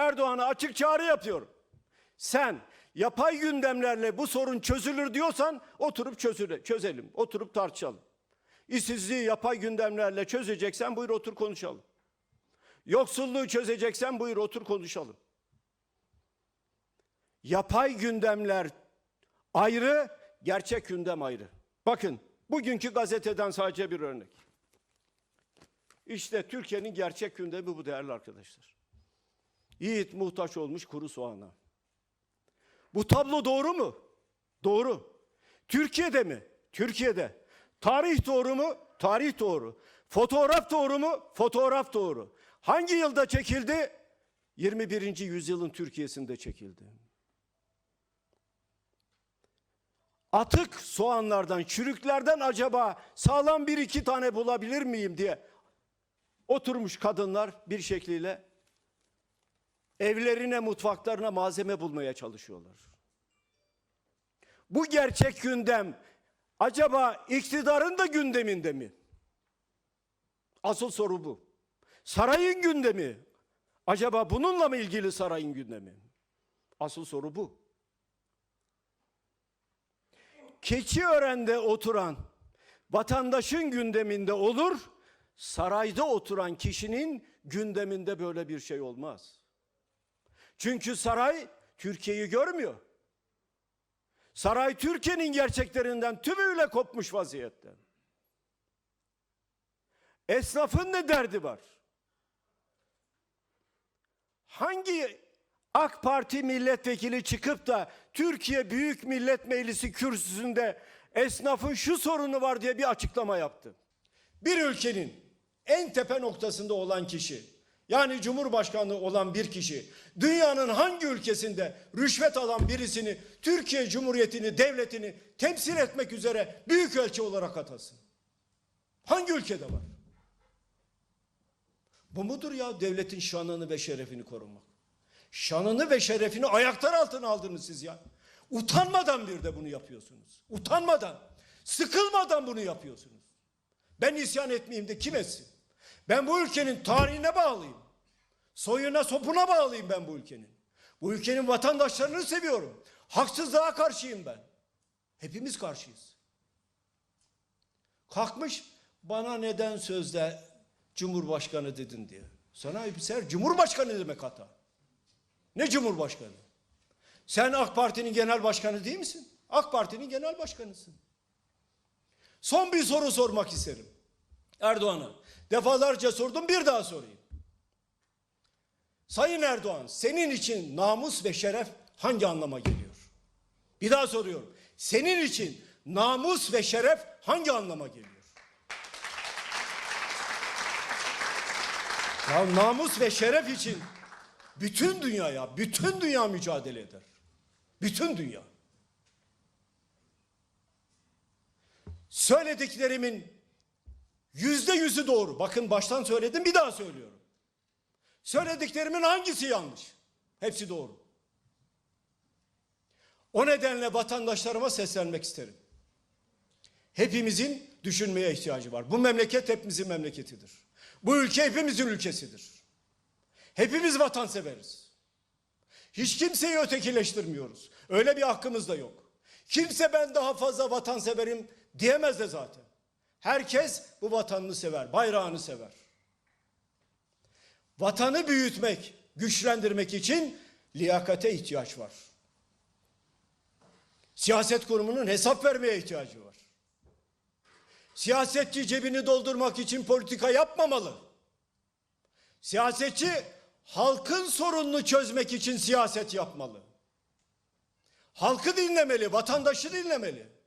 Erdoğan'a açık çağrı yapıyorum. Sen yapay gündemlerle bu sorun çözülür diyorsan oturup çözüle, çözelim. Oturup tartışalım. İşsizliği yapay gündemlerle çözeceksen buyur otur konuşalım. Yoksulluğu çözeceksen buyur otur konuşalım. Yapay gündemler ayrı, gerçek gündem ayrı. Bakın bugünkü gazeteden sadece bir örnek. İşte Türkiye'nin gerçek gündemi bu değerli arkadaşlar. Yiğit muhtaç olmuş kuru soğana. Bu tablo doğru mu? Doğru. Türkiye'de mi? Türkiye'de. Tarih doğru mu? Tarih doğru. Fotoğraf doğru mu? Fotoğraf doğru. Hangi yılda çekildi? 21. yüzyılın Türkiye'sinde çekildi. Atık soğanlardan, çürüklerden acaba sağlam bir iki tane bulabilir miyim diye oturmuş kadınlar bir şekliyle evlerine, mutfaklarına malzeme bulmaya çalışıyorlar. Bu gerçek gündem acaba iktidarın da gündeminde mi? Asıl soru bu. Sarayın gündemi acaba bununla mı ilgili sarayın gündemi? Asıl soru bu. Keçiören'de oturan vatandaşın gündeminde olur, sarayda oturan kişinin gündeminde böyle bir şey olmaz. Çünkü saray Türkiye'yi görmüyor. Saray Türkiye'nin gerçeklerinden tümüyle kopmuş vaziyette. Esnafın ne derdi var? Hangi AK Parti milletvekili çıkıp da Türkiye Büyük Millet Meclisi kürsüsünde esnafın şu sorunu var diye bir açıklama yaptı. Bir ülkenin en tepe noktasında olan kişi yani Cumhurbaşkanı olan bir kişi dünyanın hangi ülkesinde rüşvet alan birisini Türkiye Cumhuriyeti'ni, devletini temsil etmek üzere büyük elçi olarak atasın? Hangi ülkede var? Bu mudur ya devletin şanını ve şerefini korumak? Şanını ve şerefini ayaklar altına aldınız siz ya. Utanmadan bir de bunu yapıyorsunuz. Utanmadan, sıkılmadan bunu yapıyorsunuz. Ben isyan etmeyeyim de kim etsin? Ben bu ülkenin tarihine bağlıyım. Soyuna sopuna bağlıyım ben bu ülkenin. Bu ülkenin vatandaşlarını seviyorum. Haksızlığa karşıyım ben. Hepimiz karşıyız. Kalkmış bana neden sözde Cumhurbaşkanı dedin diye. Sana ser Cumhurbaşkanı demek hata. Ne Cumhurbaşkanı? Sen AK Parti'nin genel başkanı değil misin? AK Parti'nin genel başkanısın. Son bir soru sormak isterim. Erdoğan'a. Defalarca sordum bir daha sorayım. Sayın Erdoğan senin için namus ve şeref hangi anlama geliyor? Bir daha soruyorum. Senin için namus ve şeref hangi anlama geliyor? Ya namus ve şeref için bütün dünyaya, bütün dünya mücadele eder. Bütün dünya. Söylediklerimin yüzde yüzü doğru. Bakın baştan söyledim bir daha söylüyorum. Söylediklerimin hangisi yanlış? Hepsi doğru. O nedenle vatandaşlarıma seslenmek isterim. Hepimizin düşünmeye ihtiyacı var. Bu memleket hepimizin memleketidir. Bu ülke hepimizin ülkesidir. Hepimiz vatanseveriz. Hiç kimseyi ötekileştirmiyoruz. Öyle bir hakkımız da yok. Kimse ben daha fazla vatanseverim diyemez de zaten. Herkes bu vatanını sever, bayrağını sever. Vatanı büyütmek, güçlendirmek için liyakate ihtiyaç var. Siyaset kurumunun hesap vermeye ihtiyacı var. Siyasetçi cebini doldurmak için politika yapmamalı. Siyasetçi halkın sorununu çözmek için siyaset yapmalı. Halkı dinlemeli, vatandaşı dinlemeli.